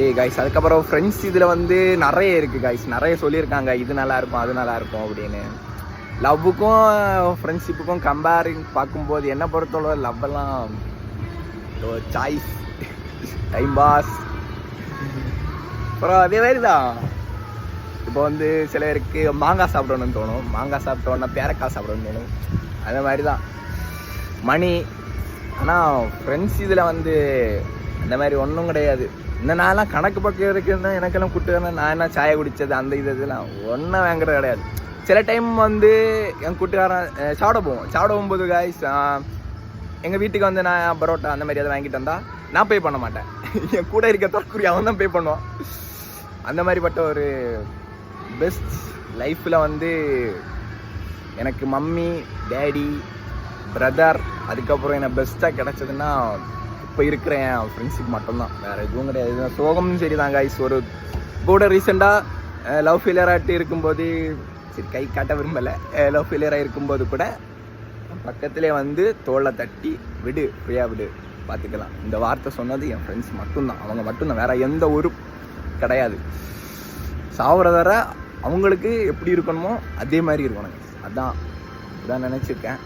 ஏய் கைஸ் அதுக்கப்புறம் ஃப்ரெண்ட்ஸ் இதில் வந்து நிறைய இருக்குது கைஸ் நிறைய சொல்லியிருக்காங்க. இது நல்லா இருக்கும் அது நல்லா இருக்கும் அப்படின்னு. லவ்வுக்கும் ஃப்ரெண்ட்ஷிப்புக்கும் கம்பேரிங் பார்க்கும்போது என்ன பொறுத்தளவு லவ் எல்லாம் சாய்ஸ் டைம் பாஸ் அப்புறம் அதே மாதிரி தான். இப்போ வந்து சில பேருக்கு மாங்காய் சாப்பிடணும்னு தோணும். மாங்காய் சாப்பிட்டோன்னா பேரக்காய் சாப்பிடணும்னு தோணும். அந்த மாதிரி தான். மணி ஆனால் ஃப்ரெண்ட்ஸ் இதில் வந்து அந்த மாதிரி ஒன்றும் கிடையாது. இந்த நான்லாம் கணக்கு பக்கம் இருக்குன்னா எனக்கெல்லாம் கூட்டுக்காரன் நான் என்ன சாயை குடித்தது அந்த இது இதெல்லாம் ஒன்றும் வாங்குறது கிடையாது. சில டைம் வந்து என் கூட்டுக்காரன் சாட சாப்பிட போவோம். சாப்பிட போகும்போது காய்ஸ் எங்கள் வீட்டுக்கு வந்து நான் பரோட்டா அந்த மாதிரி எதாவது வாங்கிட்டு வந்தால் நான் பே பண்ண மாட்டேன். என் கூட இருக்க தற்கொலை அவன் தான் பே பண்ணுவான். அந்த மாதிரிப்பட்ட ஒரு பெஸ்ட் லைஃப்பில் வந்து எனக்கு மம்மி டேடி பிரதர் அதுக்கப்புறம் எனக்கு பெஸ்ட்டாக கிடச்சதுன்னா இப்போ இருக்கிற என் ஃப்ரெண்ட்ஸுக்கு மட்டும்தான். வேறு எதுவும் கிடையாது. சோகமும் சரி தான் காய்ஸ் ஒரு கூட ரீசெண்டாக லவ் ஃபெயிலியராகிட்டு இருக்கும்போது சரி கை காட்ட விரும்பலை. லவ் ஃபெயிலியராக இருக்கும்போது கூட பக்கத்திலே வந்து தோலை தட்டி விடு ஃப்ரீயாக விடு பார்த்துக்கலாம் இந்த வார்த்தை சொன்னது என் ஃப்ரெண்ட்ஸ் மட்டும்தான். அவங்க மட்டும்தான். வேறு எந்த ஒரு கிடையாது. சாவர வர அவங்களுக்கு எப்படி இருக்கணுமோ அதே மாதிரி இருக்கணும் அதான். இதான் நினச்சிருக்கேன்.